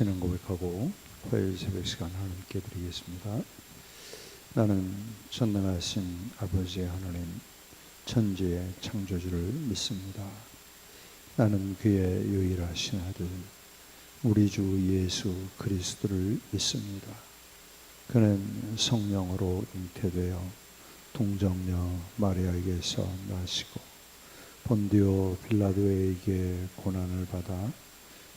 신앙 고백하고 화요일 새벽 시간 하나님께 드리겠습니다. 나는 전능하신 아버지 하나님 천지의 창조주를 믿습니다. 나는 그의 유일하신 아들 우리 주 예수 그리스도를 믿습니다. 그는 성령으로 잉태되어 동정녀 마리아에게서 나시고 본디오 빌라도에게 고난을 받아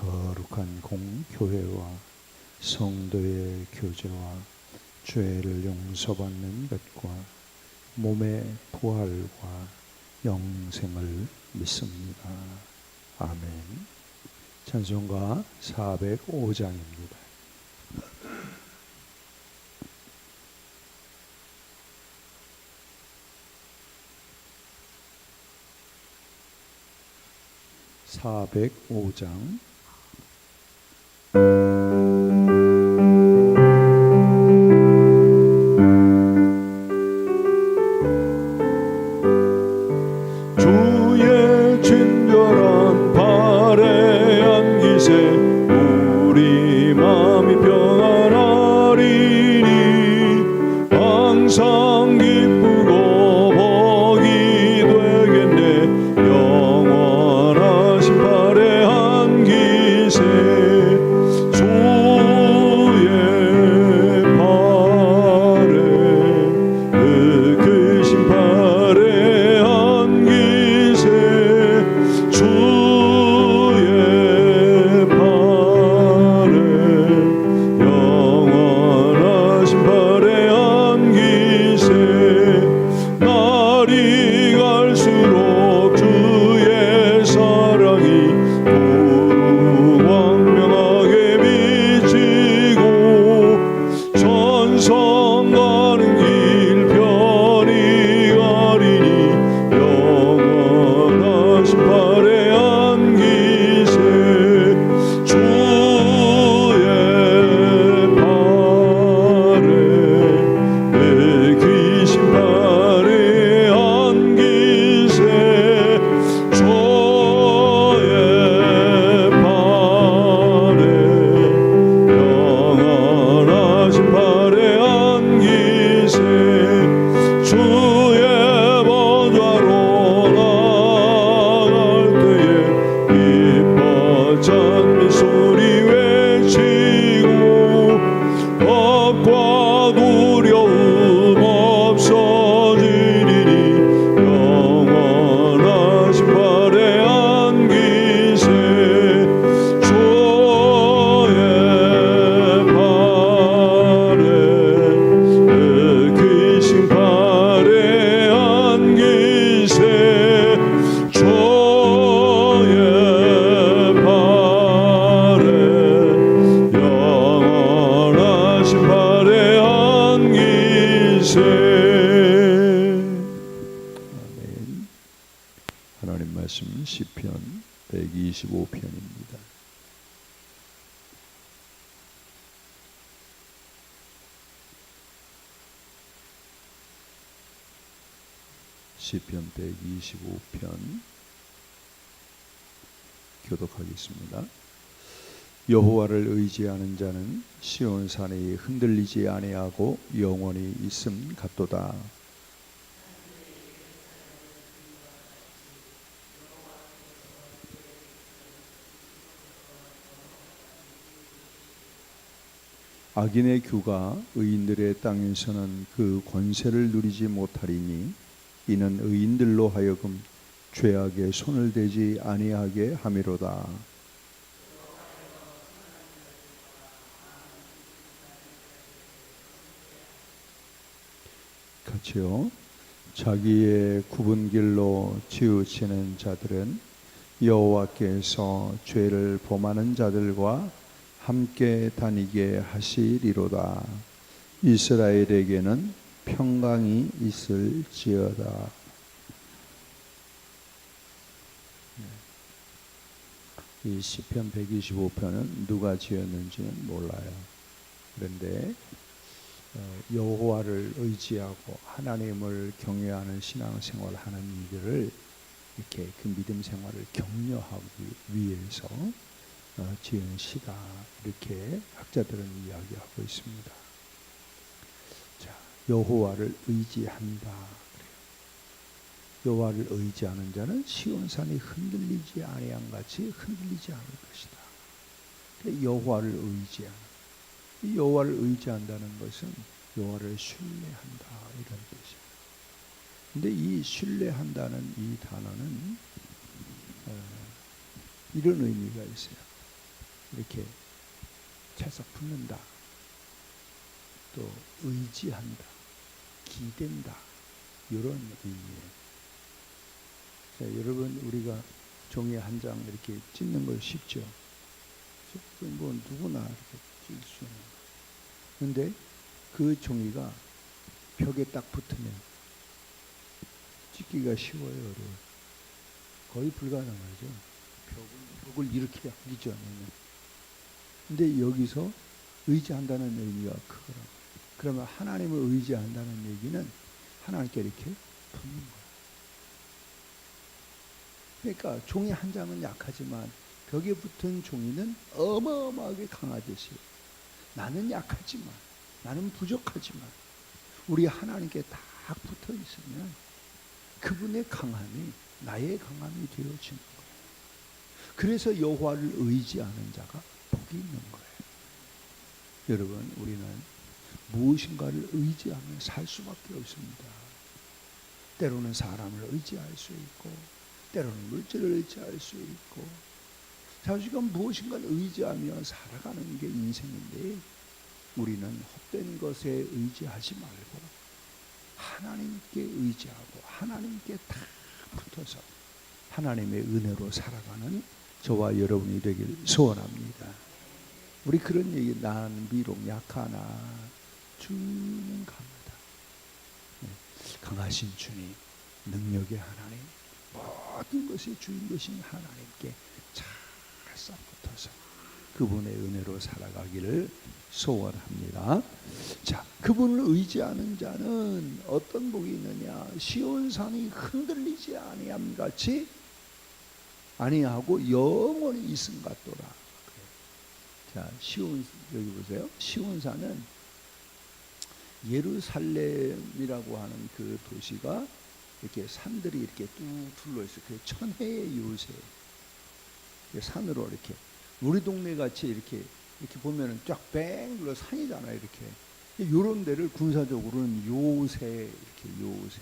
거룩한 공교회와 성도의 교제와 죄를 용서받는 것과 몸의 부활과 영생을 믿습니다. 아멘. 찬송가 405장입니다. (405장) 시편 125편입니다. 시편 125편 교독하겠습니다. 여호와를 의지하는 자는 시온 산이 흔들리지 아니하고 영원히 있음 같도다. 악인의 규가 의인들의 땅에서는 그 권세를 누리지 못하리니 이는 의인들로 하여금 죄악에 손을 대지 아니하게 함이로다. 같이요. 자기의 굽은 길로 치우치는 자들은 여호와께서 죄를 범하는 자들과 함께 다니게 하시리로다. 이스라엘에게는 평강이 있을지어다. 이 시편 125편은 누가 지었는지는 몰라요. 그런데 어, 여호와를 의지하고 하나님을 경외하는 신앙생활을 하는 이들을 이렇게 그 믿음 생활을 격려하기 위해서 어, 지은 시다 이렇게 학자들은 이야기하고 있습니다. 자, 여호와를 의지한다. 여호와를 의지하는 자는 시온산이 흔들리지 아니한 같이 흔들리지 않을 것이다. 여호와를 의지하는 이 여호와를 의지한다는 것은 여호와를 신뢰한다 이런 뜻이에요. 근데 이 신뢰한다는 이 단어는 어, 이런 의미가 있어요. 이렇게 채서 붙는다. 또 의지한다. 기댄다. 이런 의미예요. 자, 여러분 우리가 종이 한 장 이렇게 찢는 걸 쉽죠. 뭐 누구나 이렇게 찢을 수 있는 거. 근데 그 종이가 벽에 딱 붙으면 찢기가 쉬워요, 어려워요. 거의 불가능하죠. 벽을, 벽을 이렇게 하기 전에는. 근데 여기서 의지한다는 의미가 크거라. 그러면 하나님을 의지한다는 얘기는 하나님께 이렇게 붙는 거야. 그러니까 종이 한 장은 약하지만 벽에 붙은 종이는 어마어마하게 강하듯이 나는 약하지만 나는 부족하지만 우리 하나님께 딱 붙어 있으면 그분의 강함이 나의 강함이 되어지는 거예요. 그래서 여호와를 의지하는 자가 복이 있는 거예요. 여러분 우리는 무엇인가를 의지하며 살 수밖에 없습니다. 때로는 사람을 의지할 수 있고 때로는 물질을 의지할 수 있고 자식은 무엇인가를 의지하며 살아가는 게 인생인데 우리는 헛된 것에 의지하지 말고 하나님께 의지하고 하나님께 다 붙어서 하나님의 은혜로 살아가는 저와 여러분이 되길 소원합니다. 우리 그런 얘기 나는 비록 약하나 주는 강하다. 네, 강하신 주님, 능력의 하나님, 모든 것의 주인 되신 하나님께 잘 싹붙어서 그분의 은혜로 살아가기를 소원합니다. 자, 그분을 의지하는 자는 어떤 복이 있느냐? 시온산이 흔들리지 아니함 같이 아니하고 영원히 있음 같도라. 자, 시온 여기 보세요. 시온산은 예루살렘이라고 하는 그 도시가 이렇게 산들이 이렇게 뚝 둘러 있어. 그 천혜의 요새. 산으로 이렇게 우리 동네 같이 이렇게 이렇게 보면은 쫙뺑 둘러 산이잖아요. 이렇게 이런 데를 군사적으로는 요새 이렇게 요새.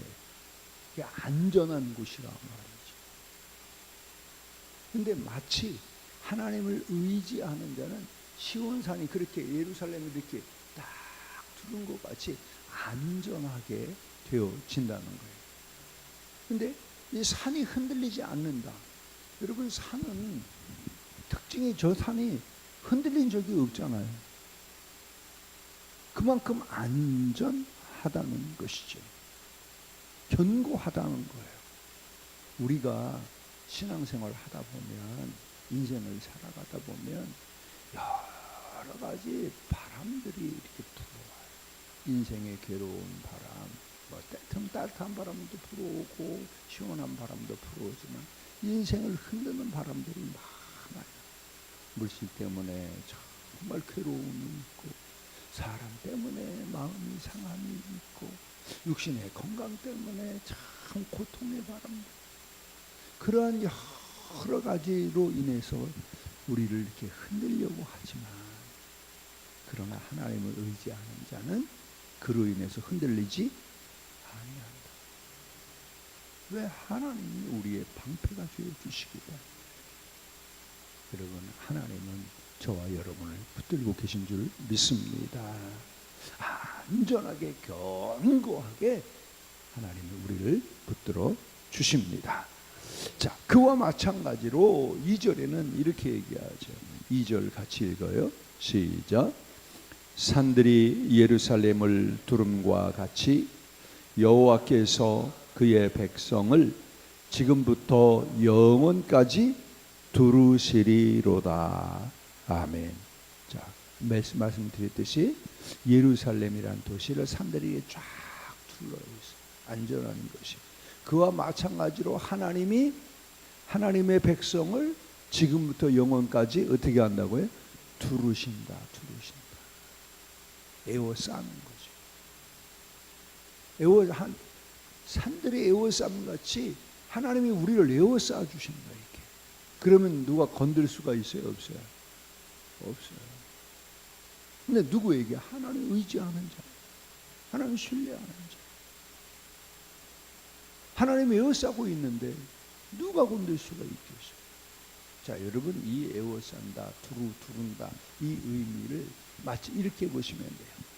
안전한 곳이라 말이죠. 근데 마치 하나님을 의지하는 자는 시온산이 그렇게 예루살렘이 이렇게 딱 두른 것 같이 안전하게 되어진다는 거예요. 근데 이 산이 흔들리지 않는다. 여러분 산은 특징이 저 산이 흔들린 적이 없잖아요. 그만큼 안전하다는 것이죠. 견고하다는 거예요. 우리가 신앙생활 하다 보면 인생을 살아가다 보면 여러 가지 바람들이 이렇게 불어와요. 인생의 괴로운 바람, 뭐 때틈 따뜻한 바람도 불어오고 시원한 바람도 불어오지만 인생을 흔드는 바람들이 많아요. 물질 때문에 정말 괴로움이 있고 사람 때문에 마음이 상함이 있고 육신의 건강 때문에 참 고통의 바람들 그러한 여러 가지로 인해서 우리를 이렇게 흔들려고 하지만 그러나 하나님을 의지하는 자는 그로 인해서 흔들리지 아니한다. 왜 하나님이 우리의 방패가 되어 주시기에 여러분 하나님은 저와 여러분을 붙들고 계신 줄 믿습니다. 안전하게 견고하게 하나님이 우리를 붙들어 주십니다. 자, 그와 마찬가지로 2절에는 이렇게 얘기하죠. 2절 같이 읽어요. 시작. 산들이 예루살렘을 두름과 같이 여호와께서 그의 백성을 지금부터 영원까지 두루시리로다. 아멘. 자, 말씀 말씀드렸듯이 예루살렘이란 도시를 산들이 쫙 둘러 있어. 안전한 것이. 그와 마찬가지로 하나님이 하나님의 백성을 지금부터 영원까지 어떻게 한다고요? 두르신다, 두르신다. 에워싸는 거죠. 에워 한 산들이 에워싸는 같이 하나님이 우리를 에워싸 주신다 이렇게. 그러면 누가 건들 수가 있어요, 없어요? 없어요. 근데 누구에게 하나님 의지하는 자, 하나님 신뢰하는 자. 하나님이 에워싸고 있는데 누가 건들 수가 있겠어요? 자, 여러분 이 에워싼다, 두루 두른다 이 의미를 마치 이렇게 보시면 돼요.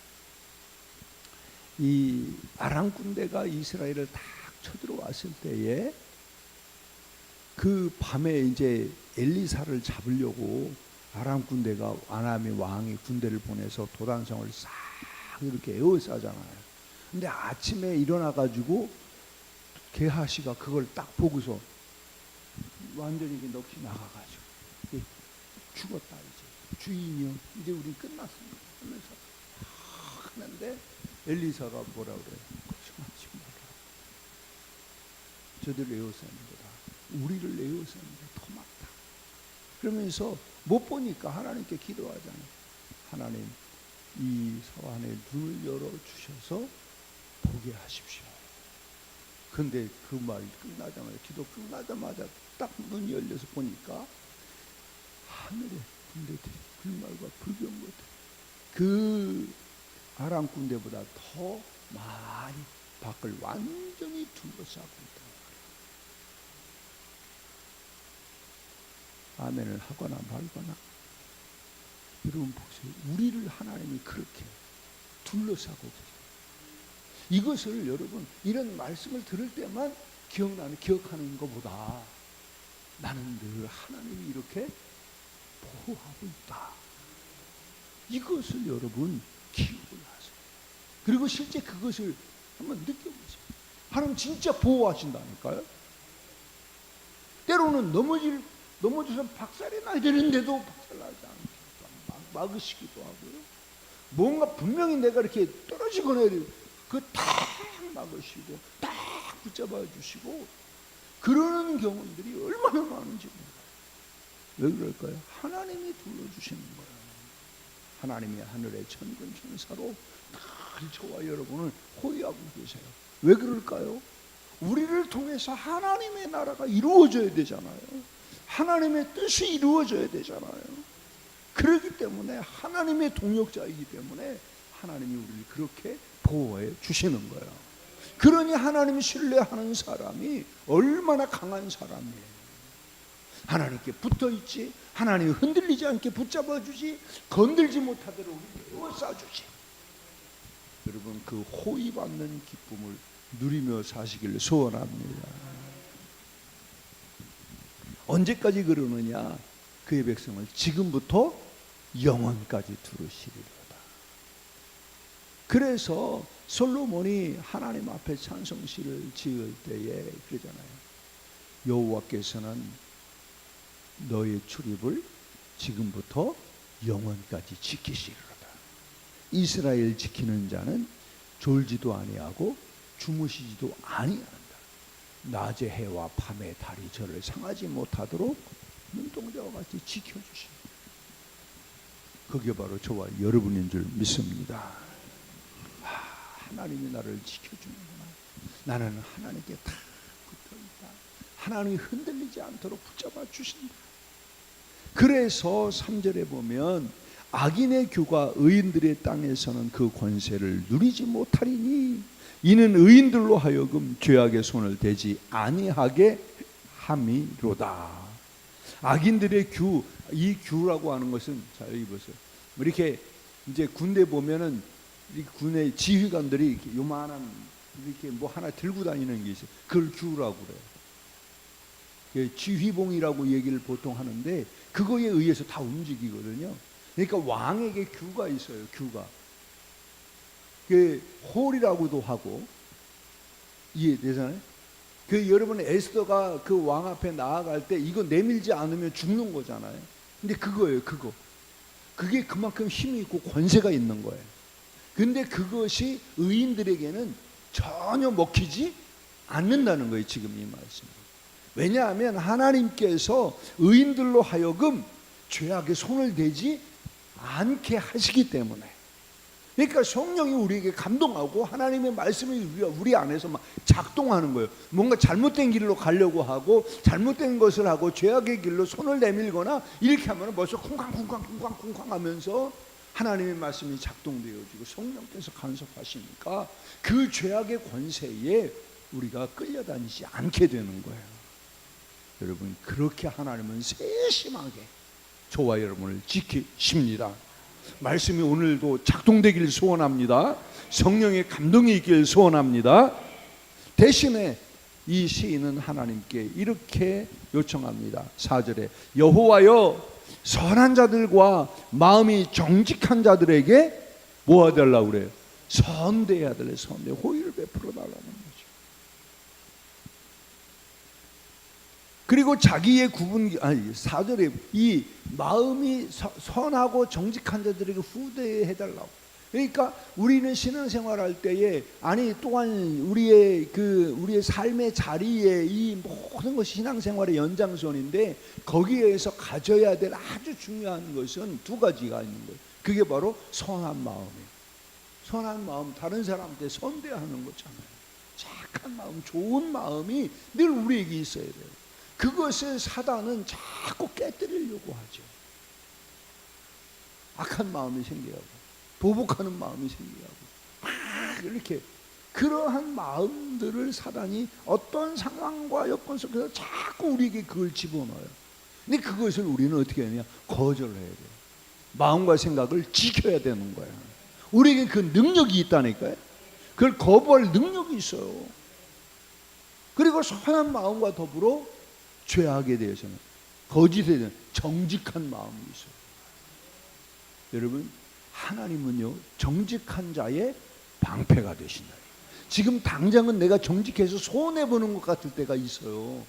이 아람 군대가 이스라엘을 딱 쳐들어왔을 때에 그 밤에 이제 엘리사를 잡으려고 아람 군대가 아람의 왕이 군대를 보내서 도단성을 싹 이렇게 에워싸잖아요. 근데 아침에 일어나 가지고 게하시가 그걸 딱 보고서 완전히 이게 넋이 나가가지고 이게 죽었다 이제. 주인이요. 이제 우리 끝났습니다. 하면서 막 하는데 엘리사가 뭐라 그래요? 걱정하지 마라. 에워싸는 거다. 우리를 더 많다. 그러면서 못 보니까 하나님께 기도하잖아요. 하나님 이 사안의 눈을 열어 주셔서 보게 하십시오 근데 그 말이 끝나자마자 기도 끝나자마자 딱 문이 열려서 보니까 하늘에 군대들이 불말과 불병거들 그 아람 군대보다 더 많이 밖을 완전히 둘러싸고 있다. 아멘을 하거나 말거나 여러분 보세요. 우리를 하나님이 그렇게 둘러싸고 계세요. 이것을 여러분 이런 말씀을 들을 때만 기억나는 기억하는 것보다 나는 늘 하나님이 이렇게 보호하고 있다. 이것을 여러분 기억을 하세요. 그리고 실제 그것을 한번 느껴보세요. 하나님 진짜 보호하신다니까요. 때로는 넘어질 넘어져서 박살이 나야 되는데도 박살나지 막- 막으시기도 하고요. 뭔가 분명히 내가 이렇게 떨어지거나 그딱 막으시고 딱 붙잡아 주시고 그러는 경험들이 얼마나 많은지 몰라요. 왜 그럴까요? 하나님이 둘러주시는 거예요. 하나님이 하늘의 천군 천사로 늘 저와 여러분을 호위하고 계세요. 왜 그럴까요? 우리를 통해서 하나님의 나라가 이루어져야 되잖아요. 하나님의 뜻이 이루어져야 되잖아요. 그렇기 때문에 하나님의 동역자이기 때문에 하나님이 우리를 그렇게 보호해 주시는 거예요. 그러니 하나님 신뢰하는 사람이 얼마나 강한 사람이에요. 하나님께 붙어 있지, 하나님 흔들리지 않게 붙잡아 주지, 건들지 못하도록 우리를 주지. 여러분 그 호의 받는 기쁨을 누리며 사시기를 소원합니다. 언제까지 그러느냐? 그의 백성을 지금부터 영원까지 두르시리로다. 그래서 솔로몬이 하나님 앞에 찬송시를 지을 때에 그러잖아요. 여호와께서는 너의 출입을 지금부터 영원까지 지키시리로다. 이스라엘 지키는 자는 졸지도 아니하고 주무시지도 아니한다. 낮에 해와 밤에 달이 저를 상하지 못하도록 눈동자와 같이 지켜주십니다. 그게 바로 저와 여러분인 줄 믿습니다. 아, 하나님이 나를 지켜주는구나. 나는 하나님께 다 붙어 있다. 하나님이 흔들리지 않도록 붙잡아 주신다. 그래서 3절에 보면 악인의 규가 의인들의 땅에서는 그 권세를 누리지 못하리니 이는 의인들로 하여금 죄악의 손을 대지 아니하게 함이로다. 악인들의 규, 이 규라고 하는 것은 자 여기 보세요. 뭐 이렇게 이제 군대 보면은 이 군의 지휘관들이 이렇게 요만한 이렇게 뭐 하나 들고 다니는 게 있어요. 그걸 규라고 그래요. 그 지휘봉이라고 얘기를 보통 하는데 그거에 의해서 다 움직이거든요. 그러니까 왕에게 규가 있어요. 규가. 그 홀이라고도 하고 이해되잖아요. 그 여러분 에스더가 그 왕 앞에 나아갈 때 이거 내밀지 않으면 죽는 거잖아요. 근데 그거예요, 그거. 그게 그만큼 힘이 있고 권세가 있는 거예요. 근데 그것이 의인들에게는 전혀 먹히지 않는다는 거예요, 지금 이 말씀. 왜냐하면 하나님께서 의인들로 하여금 죄악에 손을 대지 않게 하시기 때문에. 그러니까 성령이 우리에게 감동하고 하나님의 말씀이 우리, 우리 안에서 막 작동하는 거예요. 뭔가 잘못된 길로 가려고 하고 잘못된 것을 하고 죄악의 길로 손을 내밀거나 이렇게 하면 벌써 쿵쾅쿵쾅쿵쾅쿵쾅 하면서 하나님의 말씀이 작동되어지고 성령께서 간섭하시니까 그 죄악의 권세에 우리가 끌려다니지 않게 되는 거예요. 여러분 그렇게 하나님은 세심하게 저와 여러분을 지키십니다. 말씀이 오늘도 작동되길 소원합니다. 성령의 감동이 있길 소원합니다. 대신에 이 시인은 하나님께 이렇게 요청합니다. 4절에 여호와여 선한 자들과 마음이 정직한 자들에게 뭐 해달라고 그래요? 선대해야 될 선대 호의를 베풀어 달라는 거죠. 그리고 자기의 구분 아니 4절에 이 마음이 서- 선하고 정직한 자들에게 후대해 달라고. 그러니까 우리는 신앙생활할 때에 아니 또한 우리의 그 우리의 삶의 자리에 이 모든 것이 신앙생활의 연장선인데 거기에서 가져야 될 아주 중요한 것은 두 가지가 있는 거예요. 그게 바로 선한 마음이에요. 선한 마음 다른 사람한테 선대하는 거잖아요. 착한 마음, 좋은 마음이 늘 우리에게 있어야 돼요. 그것을 사단은 자꾸 깨뜨리려고 하죠. 악한 마음이 생겨하고 보복하는 마음이 생겨하고 막 이렇게 그러한 마음들을 사단이 어떤 상황과 여건 속에서 자꾸 우리에게 그걸 집어넣어요. 근데 그것을 우리는 어떻게 하냐? 거절해야 돼요. 마음과 생각을 지켜야 되는 거예요. 우리에게 그 능력이 있다니까요. 그걸 거부할 능력이 있어요. 그리고 선한 마음과 더불어 죄악에 대해서는 거짓에 대한 정직한 마음이 있어요. 여러분 하나님은요 정직한 자의 방패가 되신다. 지금 당장은 내가 정직해서 손해 보는 것 같을 때가 있어요.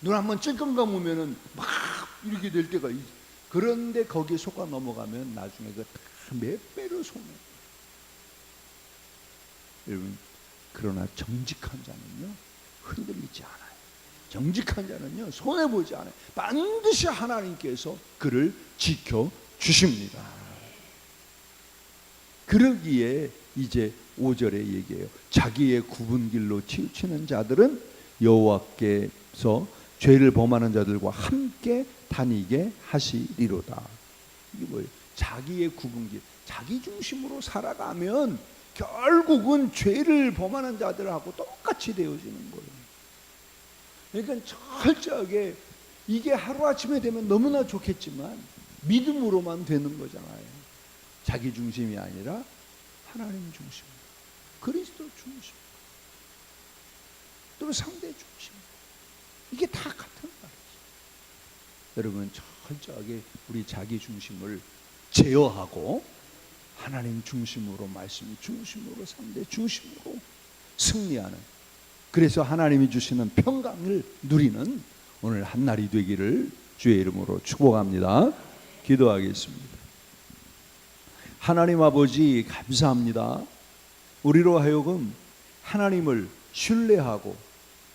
눈 한번 찔끔 감으면은 막 이렇게 될 때가 있. 그런데 거기에 속아 넘어가면 나중에 그몇 배로 손해. 여러분 그러나 정직한 자는요 흔들리지 않아요. 정직한 자는요 손해 보지 않아요. 반드시 하나님께서 그를 지켜 주십니다. 그러기에 이제 5절에 얘기해요. 자기의 굽은 길로 치우치는 자들은 여호와께서 죄를 범하는 자들과 함께 다니게 하시리로다. 이게 뭐예요? 자기의 굽은 길, 자기 중심으로 살아가면 결국은 죄를 범하는 자들하고 똑같이 되어지는 거예요. 그러니까 철저하게 이게 하루아침에 되면 너무나 좋겠지만 믿음으로만 되는 거잖아요. 자기 중심이 아니라 하나님 중심, 그리스도 중심, 또 상대 중심. 이게 다 같은 말이죠. 여러분 철저하게 우리 자기 중심을 제어하고 하나님 중심으로 말씀 중심으로 상대 중심으로 승리하는 그래서 하나님이 주시는 평강을 누리는 오늘 한 날이 되기를 주의 이름으로 축복합니다. 기도하겠습니다. 하나님 아버지 감사합니다. 우리로 하여금 하나님을 신뢰하고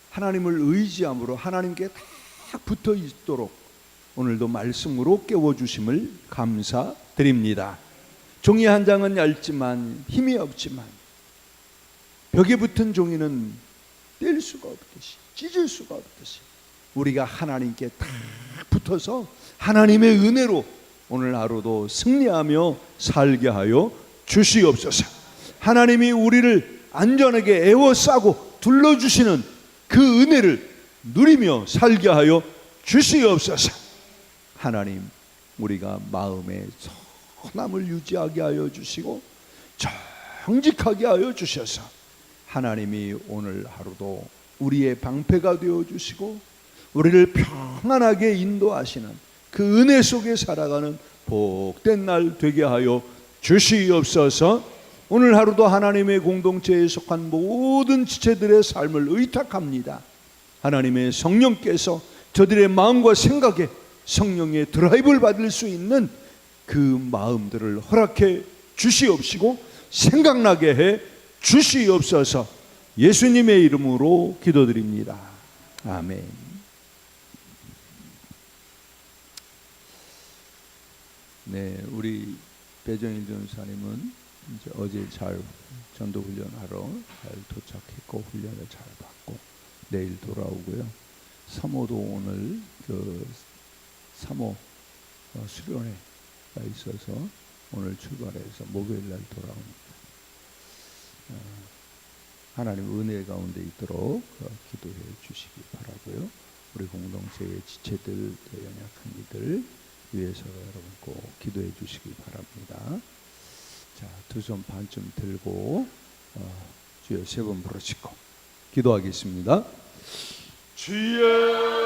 하나님을 의지함으로 하나님께 딱 붙어 있도록 오늘도 말씀으로 깨워 주심을 감사드립니다. 종이 한 장은 얇지만 힘이 없지만 벽에 붙은 종이는 뗄 수가 없듯이 찢을 수가 없듯이 우리가 하나님께 딱 붙어서 하나님의 은혜로 오늘 하루도 승리하며 살게 하여 주시옵소서. 하나님이 우리를 안전하게 에워싸고 둘러주시는 그 은혜를 누리며 살게 하여 주시옵소서. 하나님, 우리가 마음의 선함을 유지하게 하여 주시고 정직하게 하여 주셔서 하나님이 오늘 하루도 우리의 방패가 되어 주시고 우리를 평안하게 인도하시는 그 은혜 속에 살아가는 복된 날 되게 하여 주시옵소서. 오늘 하루도 하나님의 공동체에 속한 모든 지체들의 삶을 의탁합니다. 하나님의 성령께서 저들의 마음과 생각에 성령의 드라이브를 받을 수 있는 그 마음들을 허락해 주시옵시고 생각나게 해 주시옵소서 예수님의 이름으로 기도드립니다. 아멘. 네, 우리 배정일 전사님은 이제 어제 잘 전도 훈련하러 잘 도착했고 훈련을 잘 받고 내일 돌아오고요. 3호도 오늘 그 3호 어, 수련회가 있어서 오늘 출발해서 목요일 날 돌아옵니다. 어, 하나님 은혜 가운데 있도록 어, 기도해 주시기 바라고요. 우리 공동체의 지체들, 또 연약한 이들 위해서 여러분 꼭 기도해 주시기 바랍니다. 자, 두 손 반쯤 들고 어, 주여 세 번 부르시고 기도하겠습니다. 주여